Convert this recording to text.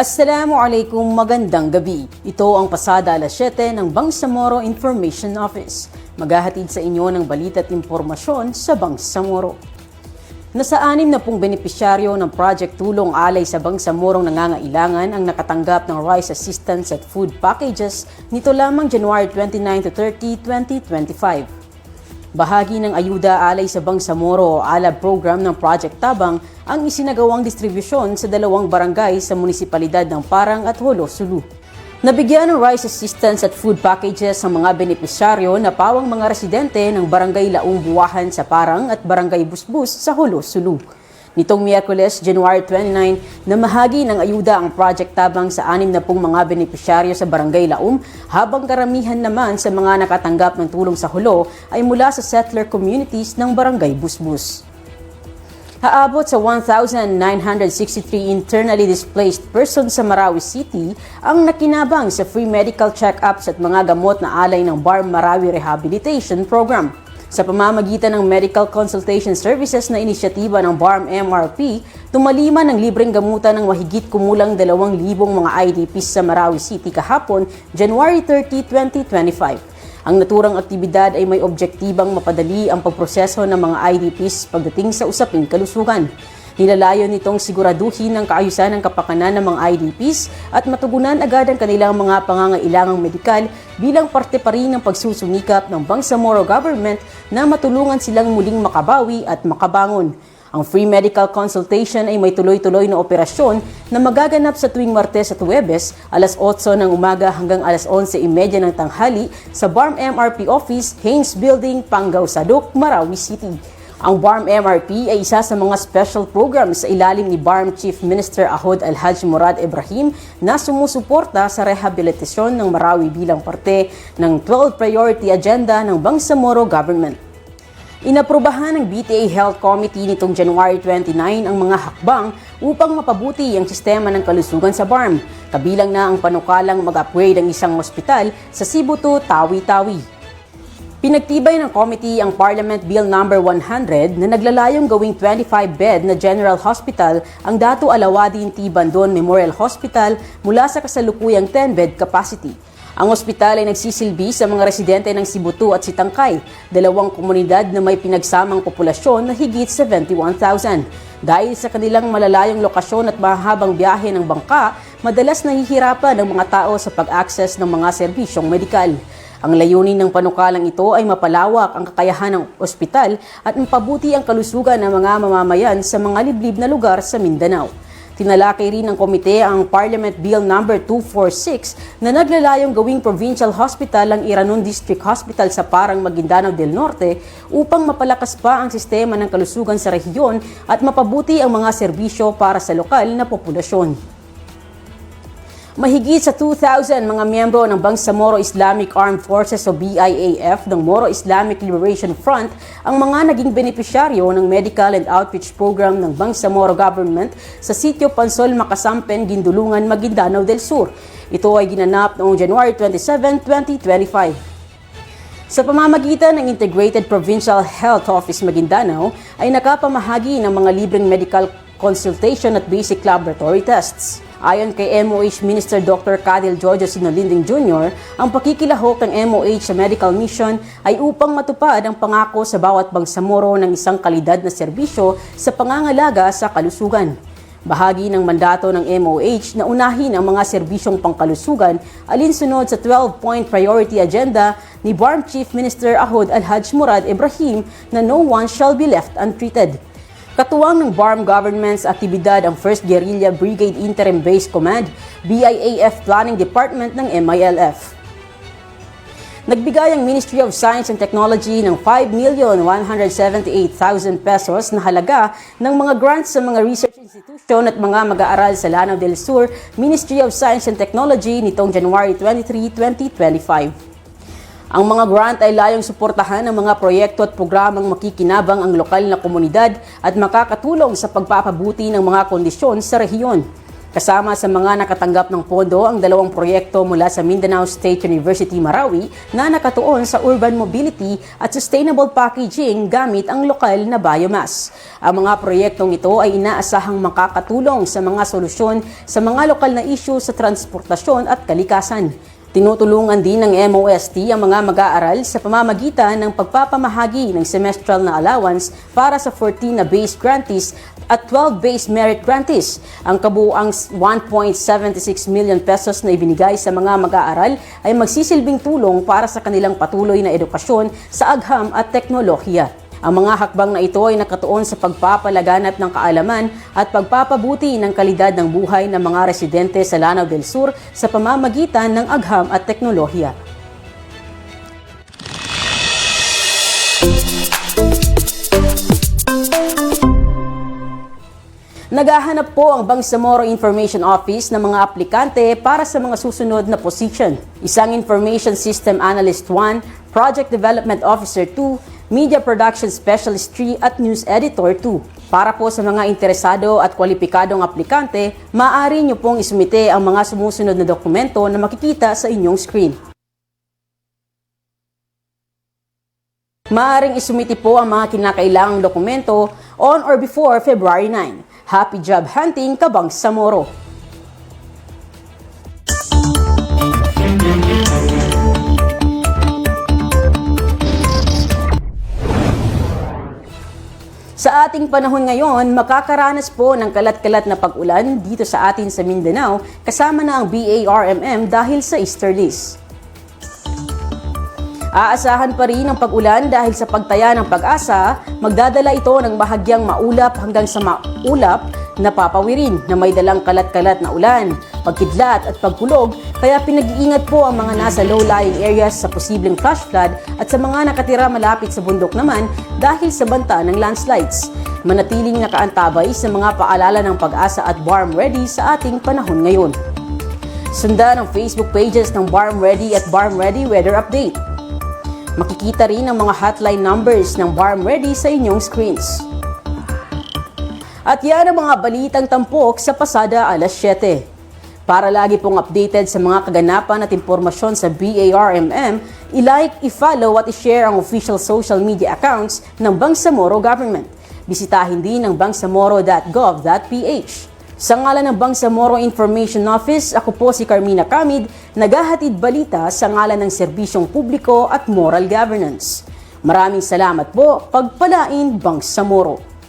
Assalamualaikum, magandang gabi. Ito ang pasada alas 7 ng Bangsamoro Information Office. Maghahatid sa inyo ng balita at impormasyon sa Bangsamoro. Nasa anim na pong benepisyaryo ng Project Tulong Alay sa Bangsamorong nangangailangan ang nakatanggap ng rice assistance at food packages nito lamang January 29 to 30, 2025. Bahagi ng ayuda alay sa Bangsamoro o ALAB program ng Project Tabang ang isinagawang distribusyon sa dalawang barangay sa munisipalidad ng Parang at Holo, Sulu. Nabigyan ng rice assistance at food packages ang mga benepisyaryo na pawang mga residente ng Barangay Laong Buwahan sa Parang at Barangay Busbus sa Holo, Sulu. Nitong Miyerkules, January 29, namahagi ng ayuda ang Project Tabang sa anim na pong mga benepisyaryo sa Barangay Laum, habang karamihan naman sa mga nakatanggap ng tulong sa hulo ay mula sa settler communities ng Barangay Busbus. Haabot sa 1,963 internally displaced persons sa Marawi City ang nakinabang sa free medical check-ups at mga gamot na alay ng BARM Marawi Rehabilitation Program. Sa pamamagitan ng medical consultation services na inisyatiba ng BARM MRP, tumaliman ng libreng gamutan ng mahigit kumulang 2,000 mga IDPs sa Marawi City kahapon, January 30, 2025. Ang naturang aktibidad ay may objektibang mapadali ang pagproseso ng mga IDPs pagdating sa usaping kalusugan. Nilalayo nitong siguraduhin ang kaayusan ng kapakanan ng mga IDPs at matugunan agad ang kanilang mga pangangailangang medikal bilang parte pa rin ng pagsusumikap ng Bangsamoro government na matulungan silang muling makabawi at makabangon. Ang free medical consultation ay may tuloy-tuloy na operasyon na magaganap sa tuwing Martes at Huwebes, alas 8 ng umaga hanggang alas 11.30 ng tanghali sa BARM MRP Office, Haynes Building, Pangaw Sadok, Marawi City. Ang BARM MRP ay isa sa mga special programs sa ilalim ni BARM Chief Minister Ahod Alhaj Murad Ibrahim na sumusuporta sa rehabilitasyon ng Marawi bilang parte ng 12 Priority Agenda ng Bangsamoro Government. Inaprubahan ng BTA Health Committee nitong January 29 ang mga hakbang upang mapabuti ang sistema ng kalusugan sa BARM, kabilang na ang panukalang mag-upgrade ang isang ospital sa Sibuto, Tawi-Tawi. Pinagtibay ng committee ang Parliament Bill No. 100 na naglalayong gawing 25-bed na General Hospital ang Datu Alawadin T. Bandon Memorial Hospital mula sa kasalukuyang 10-bed capacity. Ang ospital ay nagsisilbi sa mga residente ng Sibutu at Sitangkay, dalawang komunidad na may pinagsamang populasyon na higit 71,000. Dahil sa kanilang malalayong lokasyon at mahabang biyahe ng bangka, madalas nahihirapan ang mga tao sa pag-access ng mga serbisyong medikal. Ang layunin ng panukalang ito ay mapalawak ang kakayahan ng ospital at mapabuti ang kalusugan ng mga mamamayan sa mga liblib na lugar sa Mindanao. Tinalakay rin ng komite ang Parliament Bill No. 246 na naglalayong gawing provincial hospital ang Iranon District Hospital sa Parang Maguindanao del Norte upang mapalakas pa ang sistema ng kalusugan sa rehiyon at mapabuti ang mga serbisyo para sa lokal na populasyon. Mahigit sa 2,000 mga miyembro ng Bangsamoro Islamic Armed Forces o BIAF ng Moro Islamic Liberation Front ang mga naging benepisyaryo ng Medical and Outreach Program ng Bangsamoro Government sa sitio Pansol, Makasampen, Gindulungan, Maguindanao del Sur. Ito ay ginanap noong January 27, 2025. Sa pamamagitan ng Integrated Provincial Health Office Maguindanao ay nakapamahagi ng mga libreng medical consultation at basic laboratory tests. Ayon kay MOH Minister Dr. Cadil Jojo Sinolinding Jr., ang pakikilahok ng MOH sa medical mission ay upang matupad ang pangako sa bawat bangsamoro ng isang kalidad na serbisyo sa pangangalaga sa kalusugan. Bahagi ng mandato ng MOH na unahin ang mga serbisyong pangkalusugan alinsunod sa 12-point priority agenda ni BARM Chief Minister Ahod Alhaj Murad Ibrahim na no one shall be left untreated. Katuwang ng BARM government's aktibidad ang 1st Guerrilla Brigade Interim Base Command, BIAF Planning Department ng MILF. Nagbigay ang Ministry of Science and Technology ng 5,178,000 pesos na halaga ng mga grants sa mga research institution at mga mag-aaral sa Lanao del Sur, Ministry of Science and Technology nitong January 23, 2025. Ang mga grant ay layong suportahan ang mga proyekto at programang makikinabang ang lokal na komunidad at makakatulong sa pagpapabuti ng mga kondisyon sa rehiyon. Kasama sa mga nakatanggap ng pondo ang dalawang proyekto mula sa Mindanao State University Marawi na nakatuon sa urban mobility at sustainable packaging gamit ang lokal na biomass. Ang mga proyektong ito ay inaasahang makakatulong sa mga solusyon sa mga lokal na issue sa transportasyon at kalikasan. Tinutulungan din ng MOST ang mga mag-aaral sa pamamagitan ng pagpapamahagi ng semestral na allowance para sa 14 na base grantees at 12 base merit grantees. Ang kabuuang 1.76 million pesos na ibinigay sa mga mag-aaral ay magsisilbing tulong para sa kanilang patuloy na edukasyon sa agham at teknolohiya. Ang mga hakbang na ito ay nakatuon sa pagpapalaganap ng kaalaman at pagpapabuti ng kalidad ng buhay ng mga residente sa Lanao del Sur sa pamamagitan ng agham at teknolohiya. Naghahanap po ang Bangsamoro Information Office ng mga aplikante para sa mga susunod na position. Isang Information System Analyst 1, Project Development Officer 2, Media Production Specialist 3 at News Editor 2. Para po sa mga interesado at kwalipikadong aplikante, maaari nyo pong isumite ang mga sumusunod na dokumento na makikita sa inyong screen. Maaring isumiti po ang mga kinakailangang dokumento on or before February 9. Happy job hunting, Kabang Samoro! Ating panahon ngayon, makakaranas po ng kalat-kalat na pag-ulan dito sa atin sa Mindanao kasama na ang BARMM dahil sa easterlies. Aasahan pa rin ang pag-ulan dahil sa pagtaya ng pag-asa, magdadala ito ng bahagyang maulap hanggang sa maulap na papawirin na may dalang kalat-kalat na ulan, pagkidlat at pagkulog, kaya pinag-iingat po ang mga nasa low-lying areas sa posibleng flash flood at sa mga nakatira malapit sa bundok naman dahil sa banta ng landslides. Manatiling nakaantabay sa mga paalala ng pag-asa at Barm Ready sa ating panahon ngayon. Sundan ang Facebook pages ng Barm Ready at Barm Ready Weather Update. Makikita rin ang mga hotline numbers ng Barm Ready sa inyong screens. At yan ang mga balitang tampok sa pasada alas 7. Para lagi pong updated sa mga kaganapan at impormasyon sa BARMM, i-like, i-follow at i-share ang official social media accounts ng Bangsamoro Government. Bisitahin din ang bangsamoro.gov.ph. Sa ngalan ng Bangsamoro Information Office, ako po si Carmina Camid, naghahatid balita sa ngalan ng serbisyong publiko at moral governance. Maraming salamat po, pagpalain Bangsamoro.